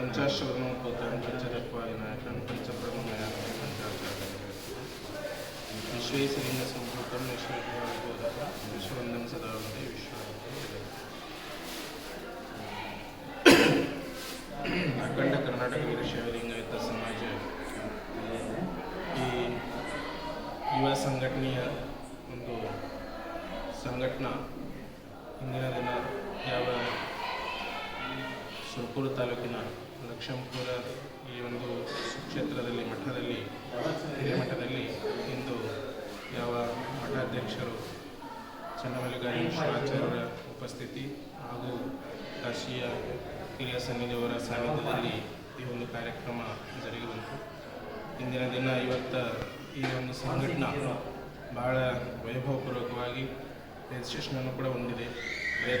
ಪಂಚಾಶ್ರವಣೋಪೋತಾನ್ ಪಂಚತತ್ವಾದಿನಾಯಕನ್ ಪಂಚಬ್ರಹ್ಮಯಾನ ಪಂಚಾಚಾರ್ಯ ಪಂಚಬ್ರಹ್ಮಯ ವಿಶ್ವೇಶ್ವರಿಂದ ವಿಶ್ವೇಶ್ವರಬೋಧಕ ವಿಶ್ವವಂದಂ ಸದಾ ವಂದೇ ವಿಶ್ವವಂದೇ ಅಖಂಡ ಕರ್ನಾಟಕ ವೀರಶೈವ ಲಿಂಗಾಯತ ಸಮಾಜ ಈ ಯುವ ಸಂಘಟನೆಯ ಒಂದು ಸಂಘಟನಾ ಇಂದಿನ ದಿನ ಯಾವ ಸುರಪುರ ತಾಲೂಕಿನ ಲಕ್ಷಂಪುರ ಈ ಒಂದು ಕ್ಷೇತ್ರದಲ್ಲಿ ಮಠದಲ್ಲಿ, ಹಿರೇಮಠದಲ್ಲಿ ಇಂದು ಯಾವ ಮಠಾಧ್ಯಕ್ಷರು ಚನ್ನಮಲ್ಲಿಕಾರ್ಜುನ ಶಿವಾಚಾರ್ಯರ ಉಪಸ್ಥಿತಿ ಹಾಗೂ ಕಾಶಿಯ ಹಿರಿಯ ಸನ್ನಿಧಿಯವರ ಸಾನ್ನಿಧ್ಯದಲ್ಲಿ ಈ ಒಂದು ಕಾರ್ಯಕ್ರಮ ಜರುಗಿ ಬಂತು. ಇಂದಿನ ದಿನ ಇವತ್ತು ಈ ಒಂದು ಸಂಘಟನಾ ಬಹಳ ವೈಭವಪೂರ್ವಕವಾಗಿ ರಿಜಿಸ್ಟ್ರೇಷನನ್ನು ಕೂಡ ಹೊಂದಿದೆ.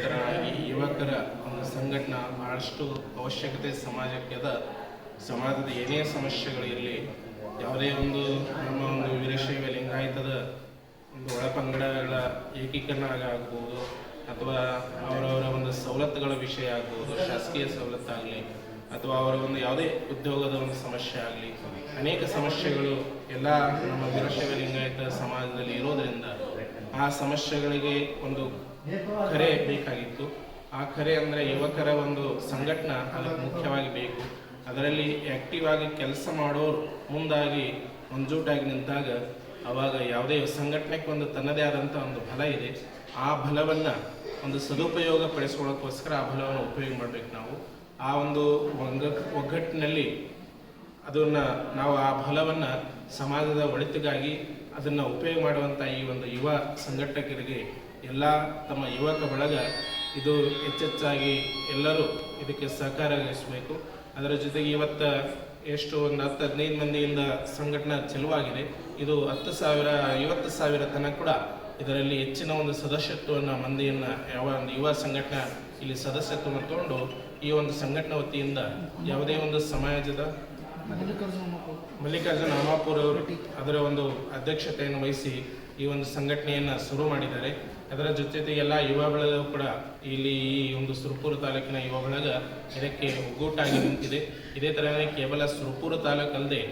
ಥರವಾಗಿ ಯುವಕರ ಒಂದು ಸಂಘಟನೆ ಬಹಳಷ್ಟು ಅವಶ್ಯಕತೆ ಸಮಾಜಕ್ಕೆ ಅದ. ಸಮಾಜದ ಏನೇ ಸಮಸ್ಯೆಗಳಿರಲಿ ಯಾವುದೇ ಒಂದು ನಮ್ಮ ಒಂದು ವೀರಶೈವ ಲಿಂಗಾಯತದ ಒಂದು ಒಳಪಂಗಡಗಳ ಏಕೀಕರಣ ಆಗ್ಬೋದು ಅಥವಾ ಅವರವರ ಒಂದು ಸವಲತ್ತುಗಳ ವಿಷಯ ಆಗ್ಬೋದು ಶಾಸಕೀಯ ಸವಲತ್ತಾಗಲಿ, ಅಥವಾ ಅವರ ಒಂದು ಯಾವುದೇ ಉದ್ಯೋಗದ ಒಂದು ಸಮಸ್ಯೆ ಆಗಲಿ, ಅನೇಕ ಸಮಸ್ಯೆಗಳು ಎಲ್ಲ ನಮ್ಮ ವೀರಶೈವ ಲಿಂಗಾಯತ ಸಮಾಜದಲ್ಲಿ ಇರೋದರಿಂದ ಆ ಸಮಸ್ಯೆಗಳಿಗೆ ಒಂದು ಕರೆ ಬೇಕಾಗಿತ್ತು. ಆ ಕರೆ ಅಂದರೆ ಯುವಕರ ಒಂದು ಸಂಘಟನೆ ಅದಕ್ಕೆ ಮುಖ್ಯವಾಗಿ ಬೇಕು. ಅದರಲ್ಲಿ ಆ್ಯಕ್ಟಿವ್ ಆಗಿ ಕೆಲಸ ಮಾಡೋರು ಮುಂದಾಗಿ ಮುಂಜೂಟಾಗಿ ನಿಂತಾಗ ಅವಾಗ ಯಾವುದೇ ಸಂಘಟನೆಗೆ ಒಂದು ತನ್ನದೇ ಆದಂಥ ಒಂದು ಬಲ ಇದೆ. ಆ ಬಲವನ್ನು ಒಂದು ಸದುಪಯೋಗ ಪಡಿಸ್ಕೊಳ್ಳೋಕ್ಕೋಸ್ಕರ ಆ ಬಲವನ್ನು ಉಪಯೋಗ ಮಾಡಬೇಕು ನಾವು. ಆ ಒಂದು ಒಗ್ಗ ಒಗ್ಗಟ್ಟಿನಲ್ಲಿ ಅದನ್ನು ನಾವು ಆ ಬಲವನ್ನು ಸಮಾಜದ ಒಳಿತಿಗಾಗಿ ಅದನ್ನು ಉಪಯೋಗ ಮಾಡುವಂಥ ಈ ಒಂದು ಯುವ ಸಂಘಟಕರಿಗೆ ಎಲ್ಲ ತಮ್ಮ ಯುವಕ ಬಳಗ ಇದು ಹೆಚ್ಚೆಚ್ಚಾಗಿ ಎಲ್ಲರೂ ಇದಕ್ಕೆ ಸಹಕಾರ ವಹಿಸಬೇಕು ಅದರ ಜೊತೆಗೆ ಇವತ್ತು ಎಷ್ಟು ಒಂದು ಹತ್ತು ಹದಿನೈದು ಮಂದಿಯಿಂದ ಸಂಘಟನೆ ಚೆಲುವಾಗಿದೆ. ಇದು ಹತ್ತು ಸಾವಿರ, ಐವತ್ತು ಸಾವಿರ ತನಕ ಕೂಡ ಇದರಲ್ಲಿ ಹೆಚ್ಚಿನ ಒಂದು ಸದಸ್ಯತ್ವವನ್ನು ಮಂದಿಯನ್ನು ಯಾವ ಒಂದು ಯುವ ಸಂಘಟನೆ ಇಲ್ಲಿ ಸದಸ್ಯತ್ವವನ್ನು ತಗೊಂಡು ಈ ಒಂದು ಸಂಘಟನೆ ವತಿಯಿಂದ ಯಾವುದೇ ಒಂದು ಸಮಾಜದ ಮಲ್ಲಿಕಾರ್ಜುನ ಅಮಾಪುರ್ ಅವರು ಅದರ ಒಂದು ಅಧ್ಯಕ್ಷತೆಯನ್ನು ವಹಿಸಿ ಈ ಒಂದು ಸಂಘಟನೆಯನ್ನು ಶುರು ಮಾಡಿದ್ದಾರೆ. ಅದರ ಜೊತೆಗೆ ಎಲ್ಲ ಯುವ ಬಳಗವು ಕೂಡ ಇಲ್ಲಿ ಈ ಒಂದು ಸುರಪುರ ತಾಲೂಕಿನ ಯುವ ಬಳಗ ಇದಕ್ಕೆ ಒಗ್ಗೂಟಾಗಿ ನಿಂತಿದೆ. ಇದೇ ಥರ ಕೇವಲ ಸುರಪುರ ತಾಲೂಕಲ್ಲದೆ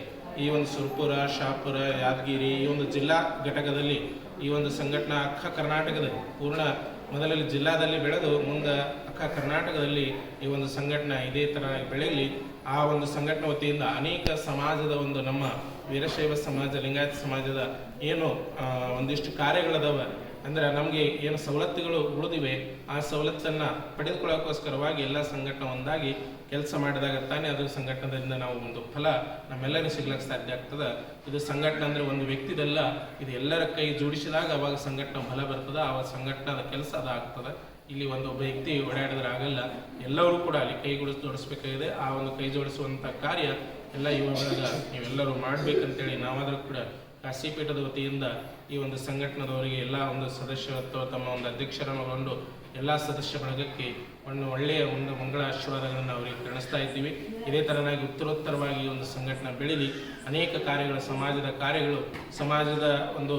ಈ ಒಂದು ಸುರಪುರ, ಶಾಪುರ, ಯಾದಗಿರಿ ಈ ಒಂದು ಜಿಲ್ಲಾ ಘಟಕದಲ್ಲಿ ಈ ಒಂದು ಸಂಘಟನಾ ಅಕ್ಕ ಕರ್ನಾಟಕದ ಪೂರ್ಣ ಮೊದಲಲ್ಲಿ ಜಿಲ್ಲಾದಲ್ಲಿ ಬೆಳೆದು ಮುಂದೆ ಅಕ್ಕ ಕರ್ನಾಟಕದಲ್ಲಿ ಈ ಒಂದು ಸಂಘಟನೆ ಇದೇ ಥರ ಬೆಳೆಯಲಿ, ಆ ಒಂದು ಸಂಘಟನೆ ವತಿಯಿಂದ ಅನೇಕ ಸಮಾಜದ ಒಂದು ನಮ್ಮ ವೀರಶೈವ ಸಮಾಜ, ಲಿಂಗಾಯತ ಸಮಾಜದ ಏನು ಒಂದಿಷ್ಟು ಕಾರ್ಯಗಳದಾವ. ಅಂದ್ರೆ ನಮಗೆ ಏನು ಸವಲತ್ತುಗಳು ಉಳಿದಿವೆ, ಆ ಸವಲತ್ತನ್ನು ಪಡೆದುಕೊಳ್ಳೋಕ್ಕೋಸ್ಕರವಾಗಿ ಎಲ್ಲ ಸಂಘಟನೆ ಒಂದಾಗಿ ಕೆಲಸ ಮಾಡಿದಾಗ ತಾನೇ ಅದು ಸಂಘಟನದಿಂದ ನಾವು ಒಂದು ಫಲ ನಮ್ಮೆಲ್ಲರೂ ಸಿಗ್ಲಿಕ್ಕೆ ಸಾಧ್ಯ ಆಗ್ತದೆ. ಇದು ಸಂಘಟನೆ ಅಂದರೆ ಒಂದು ವ್ಯಕ್ತಿದಲ್ಲ, ಇದು ಎಲ್ಲರ ಕೈ ಜೋಡಿಸಿದಾಗ ಅವಾಗ ಸಂಘಟನೆ ಫಲ ಬರ್ತದೆ, ಆ ಸಂಘಟನದ ಕೆಲಸ ಅದು ಆಗ್ತದೆ ಇಲ್ಲಿ ಒಂದು ಒಬ್ಬ ವ್ಯಕ್ತಿ ಓಡಾಡಿದ್ರೆ ಆಗಲ್ಲ, ಎಲ್ಲರೂ ಕೂಡ ಅಲ್ಲಿ ಕೈ ಜೋಡಿಸ್ ಜೋಡಿಸ್ಬೇಕಾಗಿದೆ. ಆ ಒಂದು ಕೈ ಜೋಡಿಸುವಂಥ ಕಾರ್ಯ ಎಲ್ಲ ಇವಾಗ ನೀವೆಲ್ಲರೂ ಮಾಡಬೇಕಂತೇಳಿ ನಾವಾದರೂ ಕೂಡ ಕಾಶಿಪೀಠದ ವತಿಯಿಂದ ಈ ಒಂದು ಸಂಘಟನದವರಿಗೆ ಎಲ್ಲ ಒಂದು ಸದಸ್ಯತ್ವ ತಮ್ಮ ಒಂದು ಅಧ್ಯಕ್ಷರನ್ನು ಎಲ್ಲ ಸದಸ್ಯ ಬಳಗಕ್ಕೆ ಒಂದು ಒಳ್ಳೆಯ ಒಂದು ಮಂಗಳ ಆಶೀರ್ವಾದಗಳನ್ನು ಅವರಿಗೆ ಕಾಣಿಸ್ತಾ ಇದ್ದೀವಿ. ಇದೇ ಥರನಾಗಿ ಉತ್ತರೋತ್ತರವಾಗಿ ಒಂದು ಸಂಘಟನೆ ಬೆಳೀಲಿ ಅನೇಕ ಕಾರ್ಯಗಳು, ಸಮಾಜದ ಕಾರ್ಯಗಳು, ಸಮಾಜದ ಒಂದು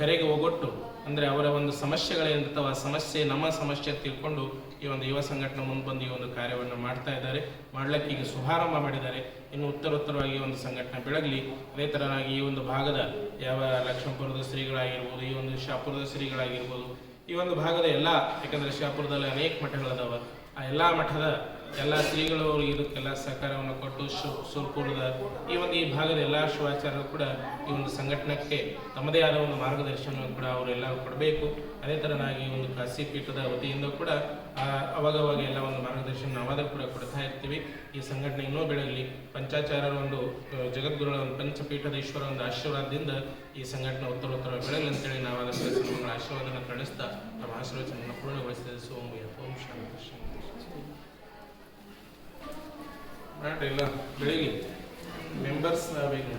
ಕರೆಗೆ ಒಗೊಟ್ಟು ಅಂದರೆ ಅವರ ಒಂದು ಸಮಸ್ಯೆಗಳೇನಿರ್ತವೆ ಆ ಸಮಸ್ಯೆ ನಮ್ಮ ಸಮಸ್ಯೆ ತಿಳ್ಕೊಂಡು ಈ ಒಂದು ಯುವ ಸಂಘಟನೆ ಮುಂದೆ ಬಂದು ಈ ಒಂದು ಕಾರ್ಯವನ್ನು ಮಾಡ್ತಾ ಇದ್ದಾರೆ. ಮಾಡಲಿಕ್ಕೆ ಈಗ ಶುಭಾರಂಭ ಮಾಡಿದ್ದಾರೆ. ಇನ್ನು ಉತ್ತರೋತ್ತರವಾಗಿ ಒಂದು ಸಂಘಟನೆ ಬೆಳಗಲಿ ಅದೇ ಥರನಾಗಿ ಈ ಒಂದು ಭಾಗದ ಯಾವ ಲಕ್ಷ್ಮೀಪುರದ ಶ್ರೀಗಳಾಗಿರ್ಬೋದು, ಈ ಒಂದು ಶಾಪುರದ ಶ್ರೀಗಳಾಗಿರ್ಬೋದು ಈ ಒಂದು ಭಾಗದ ಎಲ್ಲ ಯಾಕಂದರೆ ಶಾಪುರದಲ್ಲಿ ಅನೇಕ ಮಠಗಳದಾವ ಆ ಎಲ್ಲ ಮಠದ ಎಲ್ಲ ಶ್ರೀಗಳು ಇದಕ್ಕೆಲ್ಲ ಸಹಕಾರವನ್ನು ಕೊಟ್ಟು ಸುರ್ಪುರದ ಈ ಒಂದು ಈ ಭಾಗದ ಎಲ್ಲ ಶಿವಾಚಾರ್ಯರು ಕೂಡ ಈ ಒಂದು ಸಂಘಟನೆಗೆ ತಮ್ಮದೇ ಆದ ಒಂದು ಮಾರ್ಗದರ್ಶನವನ್ನು ಕೂಡ ಅವರೆಲ್ಲರೂ ಕೊಡಬೇಕು. ಅದೇ ಥರನಾಗಿ ಒಂದು ಕಾಸಿ ಪೀಠದ ವತಿಯಿಂದ ಕೂಡ ಅವಾಗವಾಗ ಎಲ್ಲ ಒಂದು ಮಾರ್ಗದರ್ಶನ ನಾವಾದರೂ ಕೂಡ ಕೊಡ್ತಾ ಇರ್ತೀವಿ. ಈ ಸಂಘಟನೆ ಇನ್ನೂ ಬೆಳಗಲಿ ಪಂಚಾಚಾರ್ಯರ ಒಂದು ಜಗದ್ಗುರುಗಳ ಒಂದು ಪಂಚಪೀಠದ ಈಶ್ವರ ಒಂದು ಆಶೀರ್ವಾದದಿಂದ ಈ ಸಂಘಟನೆ ಉತ್ತರ ಉತ್ತರ ಬೆಳಗಲಿ ಅಂತೇಳಿ ನಾವಾದ ಆಶೀರ್ವಾದವನ್ನು ಕಳಿಸ್ತಾ ನಮ್ಮ ಆಶೀರ್ವಚನವನ್ನು ಪೂರ್ಣಗೊಳಿಸಿದ ಸೋಮ ಓಂ ಇಲ್ಲ. ಬೆಳಿಗ್ಗೆ ಮೆಂಬರ್ಸ್ ಬೇಕು